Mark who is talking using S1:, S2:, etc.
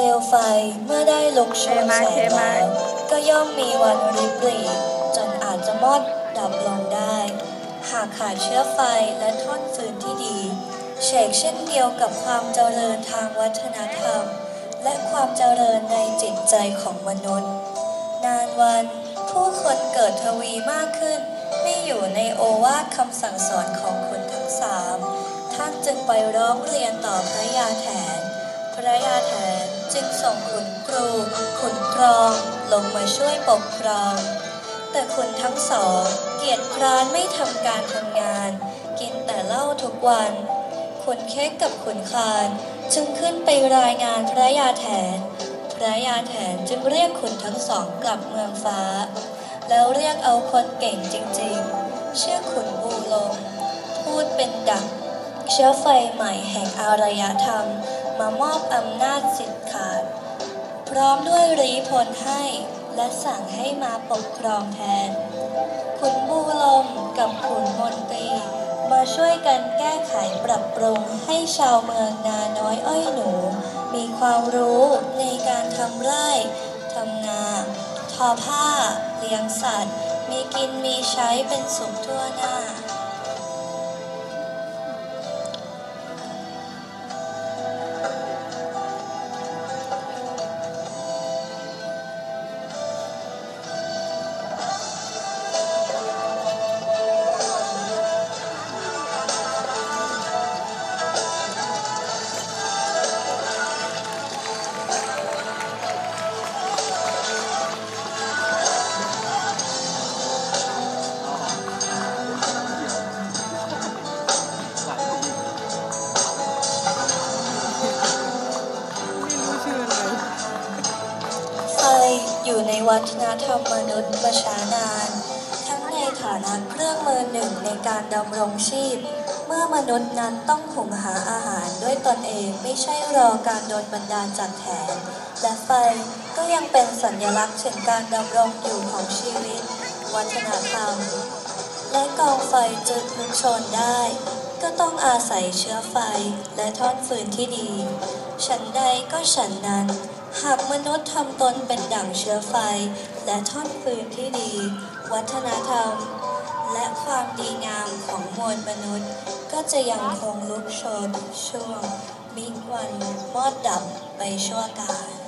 S1: ลวไฟเมื่อได้ลุกโชนแสงแล้วก็ย่อมมีวันริบหรี่จนอาจจะมอดดับลงได้ หากขาดเชื้อไฟและท่อนฟืนที่ดีเชกเช่นเดียวกับความเจริญทางวัฒนธรรม และความเจริญในจิตใจของมนุษย์ นานวันผู้คนเกิดทวีมากขึ้น ไม่อยู่ในโอวาทคำสั่งสอนของคุณทั้งสามท่านจึงไปร้องเรียนต่อพระยาแถน พระยาแถนจึงส่งขุนครู ขุนครองลงมาช่วยปกครอง แต่คุณทั้งสอง เกียจคร้านไม่ทำการทำงาน กินแต่เหล้าทุกวัน ขุนเค้กกับขุนคานจึงขึ้นไปรายงานพระยาแถน พระยาแถนจึงเรียกขุนทั้งสองกลับเมืองฟ้า แล้วเรียกเอาคนเก่งจริงๆ ชื่อขุนบูลง พูดเป็นดักเชื้อไฟใหม่แห่งอารยธรรม มามอบอำนาจสิทธิ์ขาด พร้อมด้วยรีพลให้และสั่งให้มาปกครองแทน ขุนบูลมกับขุนมนตรีมาช่วยกันแก้ไขปรับปรุงให้ชาวเมืองนาน้อยอ้อยหนู มีความรู้ในการทำไร่ทำนาทอผ้า เลี้ยงสัตว์ มีกินมีใช้เป็นสุขทั่วหน้า วัฒนธรรมมนุษย์มาช้านาน ทั้งในฐานะเครื่องมือหนึ่งในการดำรงชีพ เมื่อมนุษย์นั้นต้องหุงหาอาหารด้วยตนเองไม่ใช่รอการโดนบันดาลจากแถนและไฟก็ยังเป็นสัญลักษณ์ถึงการดำรงอยู่ของชีวิต วัฒนธรรม และกองไฟจะลุกชนได้ ก็ต้องอาศัยเชื้อไฟและท่อนฟืนที่ดี ฉันใดก็ฉันนั้น หากมนุษย์ทำตนเป็นดั่งเชื้อไฟ และท่อนฟืนที่ดี วัฒนธรรม และความดีงามของมวลมนุษย์ ก็จะยังคงลุกโชนช่วงมิวันมอดดับไปชั่วกาล